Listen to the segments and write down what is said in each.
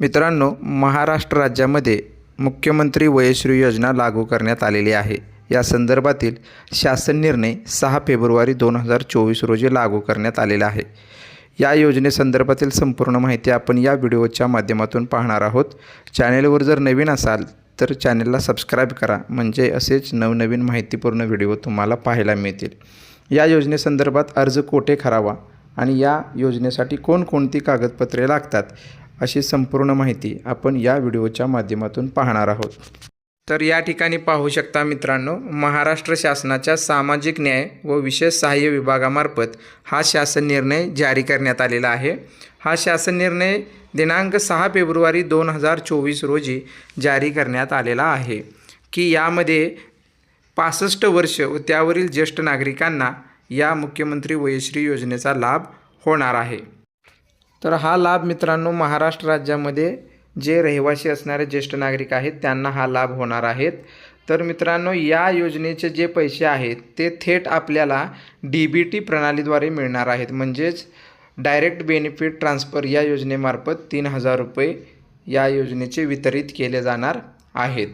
मित्रांनो महाराष्ट्र राज्यामध्ये मुख्यमंत्री वयश्री योजना लागू करण्यात आलेली आहे. या संदर्भातील शासन निर्णय सहा फेब्रुवारी दोन हजार चोवीस रोजी लागू करण्यात आलेला आहे. या योजनेसंदर्भातील संपूर्ण माहिती आपण या व्हिडिओच्या माध्यमातून पाहणार आहोत. चॅनेलवर जर नवीन असाल तर चॅनेलला सबस्क्राईब करा. म्हणजे असेच नवनवीन माहितीपूर्ण व्हिडिओ तुम्हाला पाहायला मिळतील. या योजनेसंदर्भात अर्ज कोठे करावा आणि या योजनेसाठी कोणकोणती कागदपत्रे लागतात अशी संपूर्ण माहिती आपण या व्हिडिओच्या माध्यमातून पाहणार आहोत. तर या ठिकाणी पाहू शकता मित्रांनो महाराष्ट्र शासनाच्या सामाजिक न्याय व विशेष सहाय्य विभागामार्फत हा शासन निर्णय जारी करण्यात आलेला आहे. हा शासन निर्णय दिनांक सहा फेब्रुवारी दोन हजार चोवीस रोजी जारी करण्यात आलेला आहे. की यामध्ये पासष्ट वर्ष व त्यावरील ज्येष्ठ नागरिकांना या मुख्यमंत्री वयश्री योजनेचा लाभ होणार आहे. तर हा लाभ मित्रांनो महाराष्ट्र राज्यामध्ये जे रहिवासी असणारे ज्येष्ठ नागरिक आहेत त्यांना हा लाभ होणार आहेत. तर मित्रांनो या योजनेचे जे पैसे आहेत ते थेट आपल्याला डी बी टी प्रणालीद्वारे मिळणार आहेत. म्हणजेच डायरेक्ट बेनिफिट ट्रान्सफर या योजनेमार्फत तीन हजार रुपये या योजनेचे वितरित केले जाणार आहेत.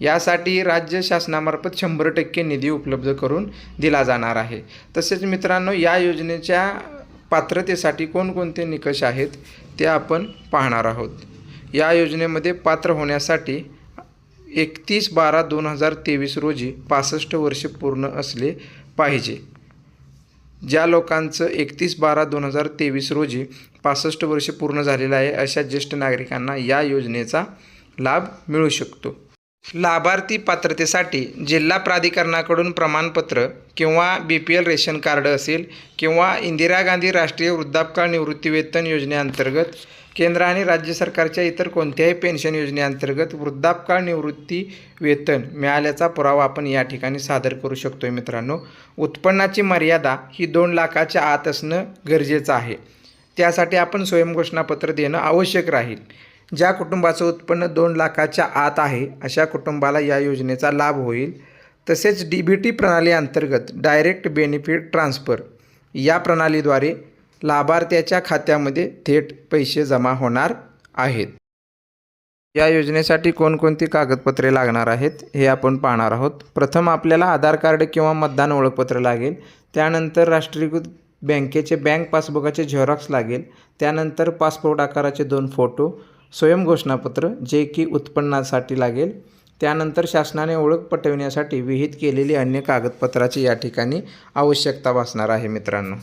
यासाठी राज्य शासनामार्फत शंभर टक्के निधी उपलब्ध करून दिला जाणार आहे. तसेच मित्रांनो या योजनेच्या पात्रतेसाठी कोणकोणते निकष आहेत ते आपण पाहणार आहोत. या योजनेमध्ये पात्र होण्यासाठी एकतीस बारा दोन हजार तेवीस रोजी पासष्ट वर्षे पूर्ण असले पाहिजे. ज्या लोकांचं एकतीस बारा दोन हजार तेवीस रोजी पासष्ट वर्षे पूर्ण झालेलं आहे अशा ज्येष्ठ नागरिकांना या योजनेचा लाभ मिळू शकतो. लाभार्थी पात्रतेसाठी जिल्हा प्राधिकरणाकडून प्रमाणपत्र किंवा B P L ration card असेल किंवा इंदिरा गांधी राष्ट्रीय वृद्धापकाळ निवृत्तीवेतन योजनेअंतर्गत केंद्र आणि राज्य सरकारच्या इतर कोणत्याही पेन्शन योजनेअंतर्गत वृद्धापकाळ निवृत्ती वेतन मिळाल्याचा पुरावा आपण या ठिकाणी सादर करू शकतो आहे मित्रांनो. उत्पन्नाची मर्यादा ही दोन लाखाच्या आत असणं गरजेचं आहे. त्यासाठी आपण स्वयंघोषणापत्र देणं आवश्यक राहील. ज्या कुटुंबाचं उत्पन्न दोन लाखाच्या आत आहे अशा कुटुंबाला या योजनेचा लाभ होईल. तसेच डी बी टी प्रणाली अंतर्गत डायरेक्ट बेनिफिट ट्रान्सफर या प्रणालीद्वारे लाभार्थ्याच्या खात्यामध्ये थेट पैसे जमा होणार आहेत. या योजनेसाठी कोणकोणती कागदपत्रे लागणार आहेत हे आपण पाहणार आहोत. प्रथम आपल्याला आधार कार्ड किंवा मतदान ओळखपत्र लागेल. त्यानंतर राष्ट्रीयकृत बँकेचे बँक पासबुकाचे झेरॉक्स लागेल. त्यानंतर पासपोर्ट आकाराचे दोन फोटो. स्वयंघोषणापत्र जे की उत्पन्नासाठी लागेल त्यानंतर शासनाने ओळख पटविण्यासाठी विहित केलेली अन्य कागदपत्राची या ठिकाणी आवश्यकता भासणार आहे मित्रांनो.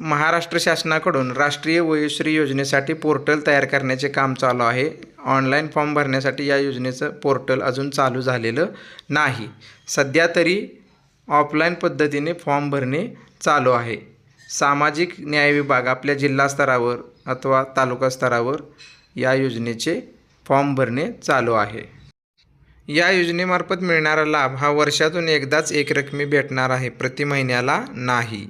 महाराष्ट्र शासनाकडून राष्ट्रीय वयोश्री योजनेसाठी पोर्टल तयार करण्याचे काम चालू आहे. ऑनलाईन फॉर्म भरण्यासाठी या योजनेचं पोर्टल अजून चालू झालेलं नाही. सध्या तरी ऑफलाईन पद्धतीने फॉर्म भरणे चालू आहे. सामाजिक न्याय विभाग आपल्या जिल्हा स्तरावर अथवा तालुका स्तरावर या योजनेचे फॉर्म भरणे चालू आहे. या योजनेमार्फत मिळणारा लाभ हा वर्षातून एकदाच एकरकमी भेटणार आहे प्रति महिन्याला नाही.